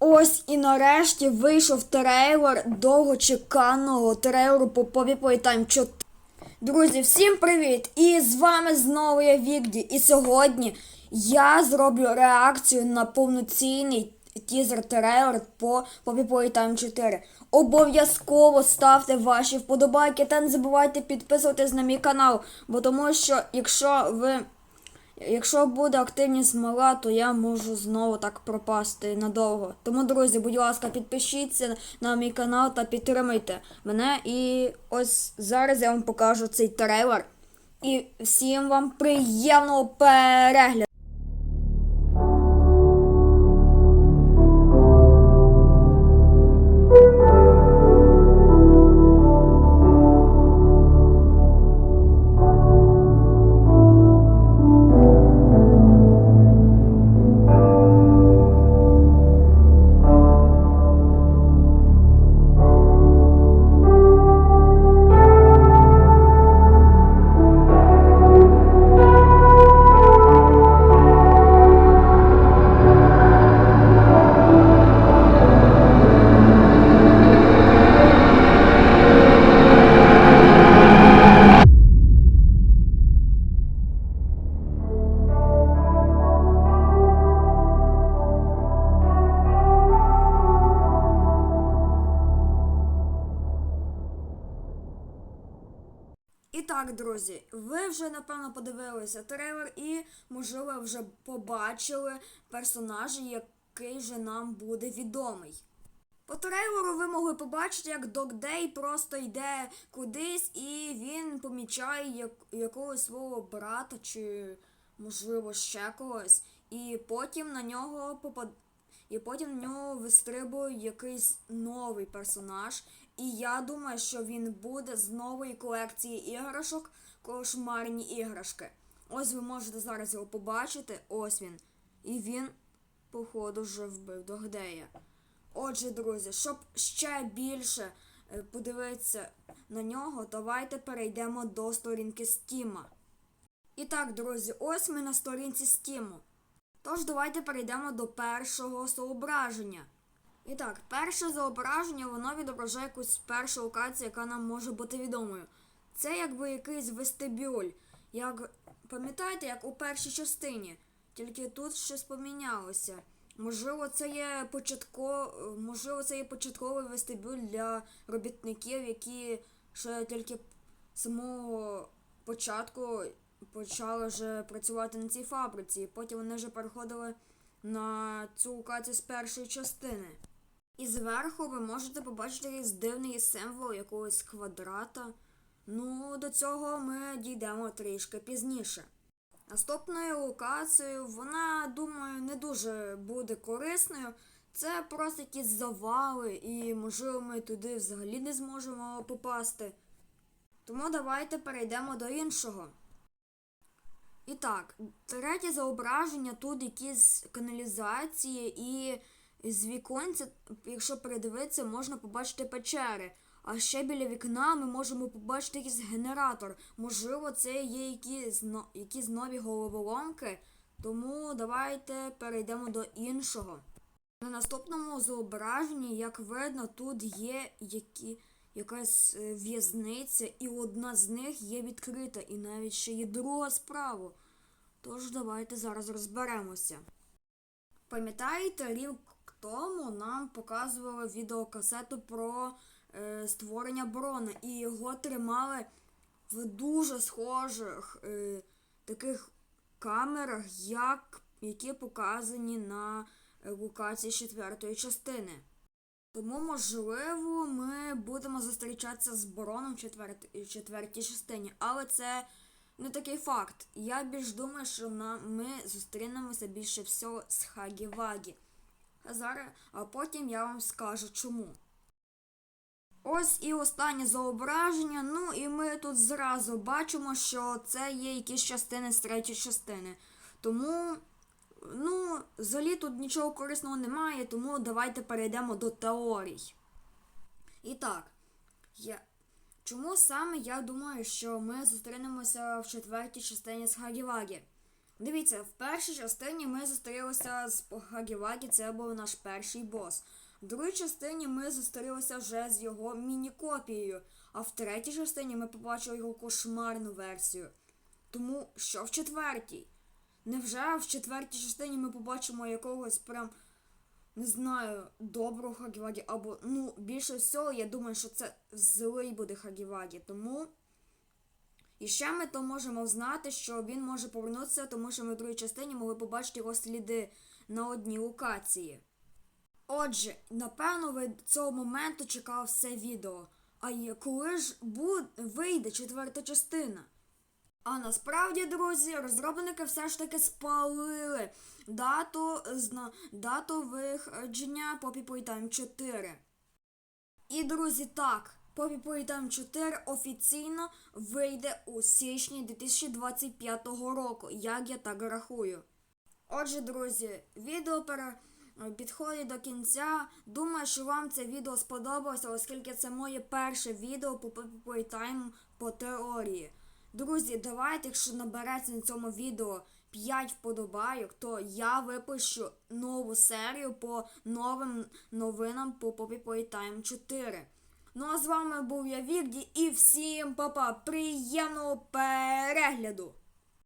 Ось і нарешті вийшов трейлер довгочеканого трейлеру по Poppy Playtime 4. Друзі, всім привіт! І з вами знову я Вікді. І сьогодні я зроблю реакцію на повноцінний тізер трейлер по Poppy Playtime 4. Обов'язково ставте ваші вподобайки та не забувайте підписуватись на мій канал, бо тому що якщо ви. Якщо буде активність мала, то я можу знову так пропасти надовго. Тому, друзі, будь ласка, підпишіться на мій канал та підтримайте мене. І ось зараз я вам покажу цей трейлер. І всім вам приємного перегляду! І так, друзі, ви вже напевно подивилися трейлер і, можливо, вже побачили персонажа, який же нам буде відомий. По трейлеру ви могли побачити, як Док Дей просто йде кудись і він помічає як, якогось свого брата чи, можливо, ще когось. І потім на нього попад... І потім на нього вистрибує якийсь новий персонаж. І я думаю, що він буде з нової колекції іграшок кошмарні іграшки. Ось ви можете зараз його побачити. Ось він. І він, походу, вже вбив Догдея. Отже, друзі, щоб ще більше е, подивитися на нього, давайте перейдемо до сторінки Стіма. І так, друзі, ось ми на сторінці Стіму. Тож давайте перейдемо до першого зображення. І так, перше зображення, воно відображає якусь першу локацію, яка нам може бути відомою. Це якби якийсь вестибюль. Як пам'ятаєте, як у першій частині, тільки тут щось помінялося. Можливо, це є початко... можливо, це є початковий вестибюль для робітників, які ще тільки з самого початку почали вже працювати на цій фабриці. Потім вони вже переходили на цю локацію з першої частини. І зверху ви можете побачити якийсь дивний символ якогось квадрата. Ну, до цього ми дійдемо трішки пізніше. Наступною локацією, вона, думаю, не дуже буде корисною. Це просто якісь завали, і, можливо, ми туди взагалі не зможемо попасти. Тому давайте перейдемо до іншого. Так, третє зображення тут якісь каналізації і з віконця, якщо передивитися, можна побачити печери. А ще біля вікна ми можемо побачити якийсь генератор. Можливо, це є якісь, якісь нові головоломки. Тому давайте перейдемо до іншого. На наступному зображенні, як видно, тут є які, якась е, в'язниця, і одна з них є відкрита, і навіть ще є друга справа. Тож давайте зараз розберемося. Пам'ятаєте, рік тому нам показували відеокасету про е, створення Брона, і його тримали в дуже схожих е, таких камерах, як, які показані на е, локації четвертої частини. Тому, можливо, ми будемо зустрічатися з Броном в четвертій частині, але це не такий факт. Я більш думаю, що ми зустрінемося більше всього з Хагі-Вагі. А зараз, а потім я вам скажу чому. Ось і останнє зображення. Ну і ми тут зразу бачимо, що це є якісь частини з третьої частини. Тому, ну, взагалі тут нічого корисного немає, тому давайте перейдемо до теорій. І так, я... чому саме я думаю, що ми зустрінемося в четвертій частині з Хагівагі? Дивіться, в першій частині ми зустрілися з Хагівагі, це був наш перший бос. В другій частині ми зустрілися вже з його міні-копією, а в третій частині ми побачили його кошмарну версію. Тому що в четвертій? Невже в четвертій частині ми побачимо якогось прям, не знаю, доброго Хагівагі, або, ну, більше всього, я думаю, що це злий буде Хагівагі, тому. І ще ми то можемо знати, що він може повернутися, тому що ми в другій частині могли побачити його сліди на одній локації. Отже, напевно, ви цього моменту чекав все відео. А коли ж буд... вийде четверта частина? А насправді, друзі, розробники все ж таки спалили дату, дату виходження Poppy Playtime 4. І, друзі, так, Poppy Playtime 4 офіційно вийде у січні 2025 року, як я так рахую. Отже, друзі, відео пере... підходить до кінця. Думаю, що вам це відео сподобалося, оскільки це моє перше відео по Playtime по теорії. Друзі, давайте, якщо набереться на цьому відео 5 вподобайок, то я випущу нову серію по новим новинам по Poppy Playtime 4. Ну а з вами був я Вігді і всім папа, приємного перегляду!